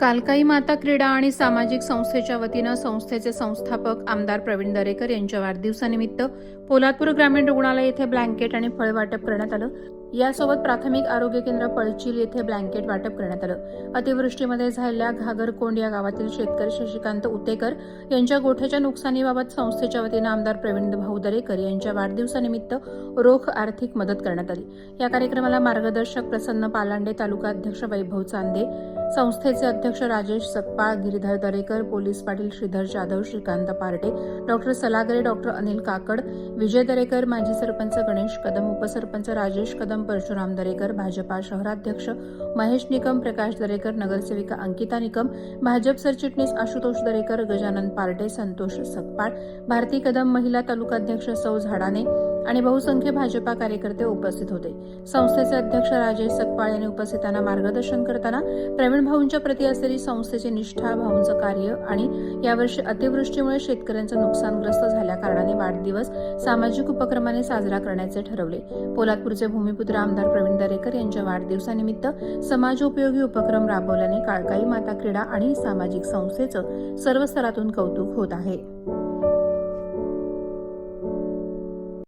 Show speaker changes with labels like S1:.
S1: कालकाई माता क्रीडा आणि सामाजिक संस्थेच्या वतीनं संस्थेचे संस्थापक आमदार प्रवीण दरेकर यांच्या वाढदिवसानिमित्त पोलादपूर ग्रामीण रुग्णालय येथे ब्लँकेट आणि फळ वाटप करण्यात आलं. यासोबत प्राथमिक आरोग्य केंद्र पळचील येथे ब्लँकेट वाटप करण्यात आलं. अतिवृष्टीमध्ये झालेल्या घागरकोंड या गावातील शेतकरी शशिकांत उतेकर यांच्या गोठ्याच्या नुकसानीबाबत संस्थेच्या वतीनं आमदार प्रवीण भाऊ दरेकर यांच्या वाढदिवसानिमित्त रोख आर्थिक मदत करण्यात आली. या कार्यक्रमाला मार्गदर्शक प्रसन्न पालांडे तालुका अध्यक्ष वैभव चांदे संस्थेचे अध्यक्ष Rajesh Sakpal Giridhar Darekar police Patil Shridhar Jadhav Shrikant Parte doctor Salagare doctor Anil Kakad Vijay Darekar माजी सरपंच गणेश कदम उपसरपंच राजेश कदम परशुराम दरेकर भाजपा शहराध्यक्ष महेश निकम प्रकाश दरेकर नगरसेविका अंकिता निकम भाजप सरचिटणीस आशुतोष दरेकर गजानन पार्टे संतोष सकपाळ भारती कदम महिला तालुकाध्यक्ष सौ झाडाने आणि बहुसंख्य भाजपा कार्यकर्ते उपस्थित होते. संस्थेचे अध्यक्ष राजेश सकपाळ यांनी उपस्थितांना मार्गदर्शन करताना प्रवीण भाऊंच्या प्रती असलेली संस्थेची निष्ठा भाऊंचं कार्य आणि यावर्षी अतिवृष्टीमुळे शेतकऱ्यांचं नुकसानग्रस्त झाल्या कारणाने वाढदिवस सामाजिक उपक्रमाने साजरा करण्याचे ठरवले. पोलादपूरचे भूमिपुत्र आमदार प्रवीण दरेकर यांच्या वाढदिवसानिमित्त समाजोपयोगी उपक्रम राबवल्याने काळकाई माता क्रीडा आणि सामाजिक संस्थेचं सर्व स्तरातून कौतुक होत आहे.